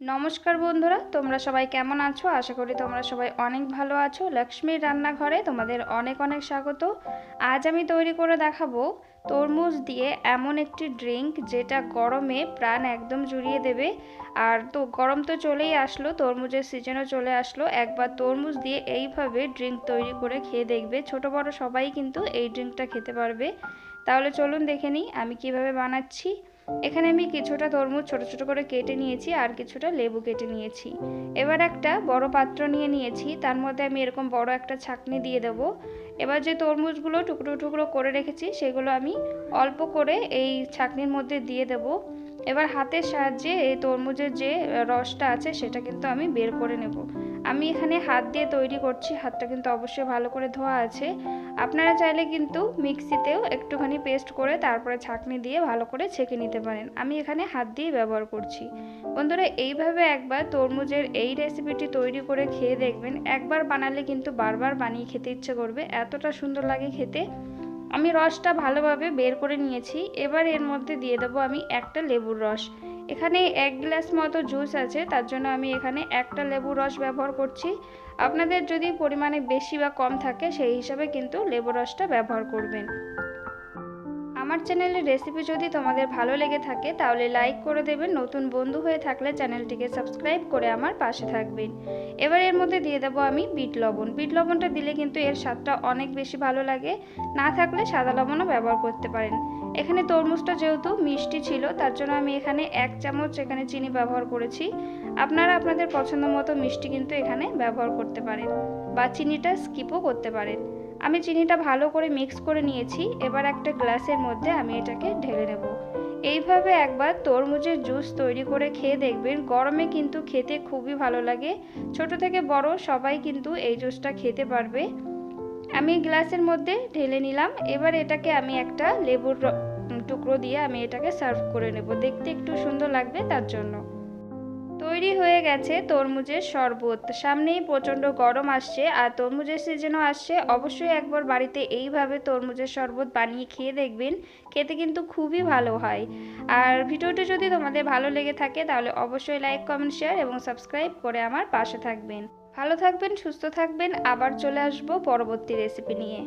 নমস্কার বন্ধুরা, তোমরা সবাই কেমন আছো? আশা করি তোমরা সবাই অনেক ভালো আছো। লক্ষ্মীর রান্নাঘরে তোমাদের অনেক অনেক স্বাগত। আজ আমি তৈরি করে দেখাবো তরমুজ দিয়ে এমন একটি ড্রিঙ্ক যেটা গরমে প্রাণ একদম জুড়িয়ে দেবে। আর তো গরম তো চলেই আসলো, তরমুজের সিজনও চলে আসলো। একবার তরমুজ দিয়ে এইভাবে ড্রিঙ্ক তৈরি করে খেয়ে দেখবে। ছোট বড় সবাই কিন্তু এই ড্রিঙ্কটা খেতে পারবে। তাহলে চলুন দেখে নিই আমি কীভাবে বানাচ্ছি। এখানে আমি কিছুটা তরমুজ ছোট ছোট করে কেটে নিয়েছি আর কিছুটা লেবু কেটে নিয়েছি। এবার একটা বড় পাত্র নিয়ে নিয়েছি, তার মধ্যে আমি এরকম বড় একটা ছাকনি দিয়ে দেব। এবার যে তরমুজগুলো টুকরো টুকরো করে রেখেছি, সেগুলো আমি অল্প করে এই ছাকনির মধ্যে দিয়ে দেব। এবার হাতের সাহায্যে এই তরমুজের যে রসটা আছে, সেটা কিন্তু আমি বের করে নেব। আমি এখানে হাত দিয়ে তৈরি করছি, হাতটা কিন্তু অবশ্যই ভালো করে ধোয়া আছে। আপনারা চাইলে কিন্তু মিক্সিতেও একটুখানি পেস্ট করে তারপরে ছাঁকনি দিয়ে ভালো করে ছেঁকে নিতে পারেন। আমি এখানে হাত দিয়ে ব্যবহার করছি। বন্ধুরা, এইভাবে একবার তরমুজের এই রেসিপিটি তৈরি করে খেয়ে দেখবেন। একবার বানালে কিন্তু বারবার বানিয়ে খেতে ইচ্ছে করবে। এতটা সুন্দর লাগে খেতে। আমি রসটা ভালোভাবে বের করে নিয়েছি। এবার এর মধ্যে দিয়ে দেবো আমি একটা লেবুর রস। এখানে এক গ্লাস মতো জুস আছে, তার জন্য আমি এখানে একটা লেবুর রস ব্যবহার করছি। আপনাদের যদি পরিমাণে বেশি বা কম থাকে, সেই হিসাবে কিন্তু লেবু রসটা ব্যবহার করবেন। আমার চ্যানেলের রেসিপি যদি তোমাদের ভালো লেগে থাকে, তাহলে লাইক করে দেবেন। নতুন বন্ধু হয়ে থাকলে চ্যানেলটিকে সাবস্ক্রাইব করে আমার পাশে থাকবেন। এবার এর মধ্যে দিয়ে দেবো আমি বিট লবণ। বিট লবণটা দিলে কিন্তু এর স্বাদটা অনেক বেশি ভালো লাগে। না থাকলে সাদা লবণও ব্যবহার করতে পারেন। এখানে তরমুজটা যেহেতু মিষ্টি ছিল, তার জন্য আমি এখানে এক চামচ এখানে চিনি ব্যবহার করেছি। আপনারা আপনাদের পছন্দ মতো মিষ্টি কিন্তু এখানে ব্যবহার করতে পারেন বা চিনিটা স্কিপও করতে পারেন। আমি চিনিটা ভালো করে মিক্স করে নিয়েছি, এবার একটা গ্লাসের মধ্যে আমি এটাকে ঢেলে নেব। এইভাবে একবার তরমুজের জুস তৈরি করে খেয়ে দেখবেন, গরমে কিন্তু খেতে খুবই ভালো লাগে। ছোট থেকে বড় সবাই কিন্তু এই জুসটা খেতে পারবে। আমি গ্লাসের মধ্যে ঢেলে নিলাম, এবার এটাকে আমি একটা লেবুর টুকরো দিয়ে আমি এটাকে সার্ভ করে নেব। দেখতে একটু সুন্দর লাগবে তার জন্য। তৈরি হয়ে গেছে তরমুজের শরবত। সামনেই প্রচণ্ড গরম আসছে আর তরমুজের সিজনও আসছে। অবশ্যই একবার বাড়িতে এইভাবে তরমুজের শরবত বানিয়ে খেয়ে দেখবেন। খেতে কিন্তু খুবই ভালো হয়। আর ভিডিওটি যদি তোমাদের ভালো লেগে থাকে তাহলে অবশ্যই লাইক কমেন্ট শেয়ার এবং সাবস্ক্রাইব করে আমার পাশে থাকবেন। ভালো থাকবেন, সুস্থ থাকবেন। আবার চলে আসব পরবর্তী রেসিপি নিয়ে।